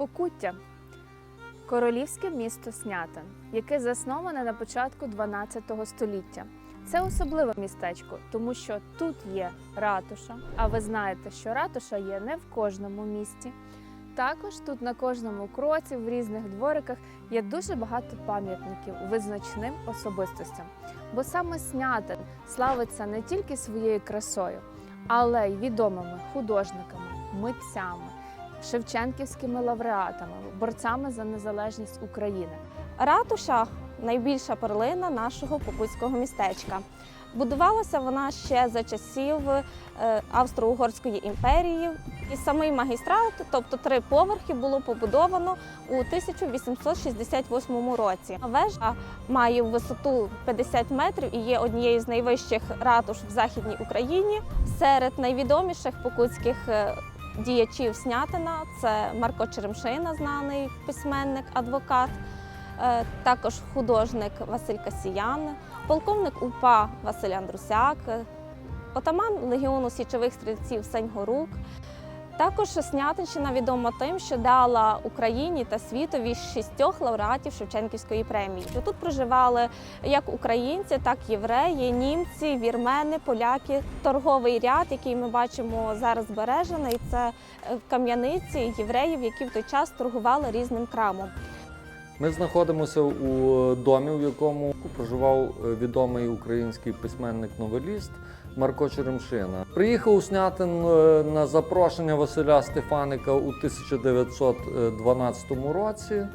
Покуття королівське місто Снятин, яке засноване на початку 12 століття. Це особливе містечко, тому що тут є ратуша. А ви знаєте, що ратуша є не в кожному місті. Також тут на кожному кроці, в різних двориках є дуже багато пам'ятників визначним особистостям. Бо саме Снятин славиться не тільки своєю красою, але й відомими художниками, митцями, шевченківськими лауреатами, борцями за незалежність України. Ратуша найбільша перлина нашого покутського містечка. Будувалася вона ще за часів е, Австро-Угорської імперії. І самий магістрат, тобто три поверхи, було побудовано у 1868 році. Вежа має висоту 50 метрів і є однією з найвищих ратуш в Західній Україні. Серед найвідоміших покутських е, діячів Снятина це Марко Черемшина, знаний письменник, адвокат. Е, також художник Василь Касіян, полковник УПА Василь Андрусяк, отаман легіону січових стрільців Сеньгорук. Також Снятинщина відома тим, що дала Україні та світові шістьох лауреатів Шевченківської премії. Тут проживали як українці, так і євреї, німці, вірмени, поляки. Торговий ряд, який ми бачимо зараз збережений, це е, кам'яниці євреїв, які в той час торгували різним крамом. Ми знаходимося у домі, в якому проживав е, відомий український письменник-новеліст Марко Черемшина. Приїхав у Снятин е, на запрошення Василя Стефаника у 1912 році. Е,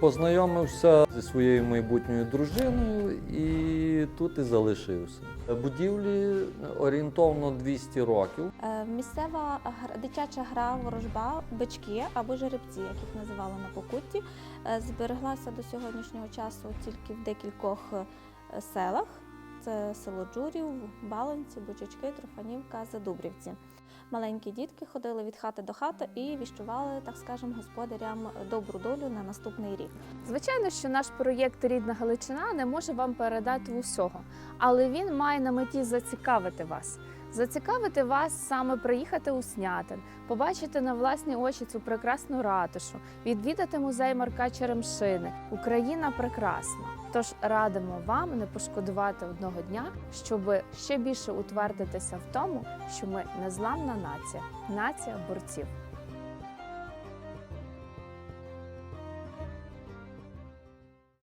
Познайомився зі своєю майбутньою дружиною і тут і залишився. Будівлі орієнтовно 200 років. Е, Місцева дитяча гра ворожба бички або жеребці, як їх називали на покутті, е, збереглася до сьогоднішнього часу тільки в декількох е, селах. Це село Джурів, Баланці, Бучачки, Трофанівка, Задубрівці. Маленькі дітки ходили від хати до хати і віщували, так скажемо, господарям добру долю на наступний рік. Звичайно, що наш проєкт Рідна Галичина не може вам передати усього, але він має на меті зацікавити вас. Зацікавити вас саме приїхати у Снятин, побачити на власні очі цю прекрасну ратушу, відвідати музей Марка Черемшини. Україна прекрасна. Тож радимо вам не пошкодувати одного дня, щоб ще більше утвердитися в тому, що ми незламна нація, нація борців.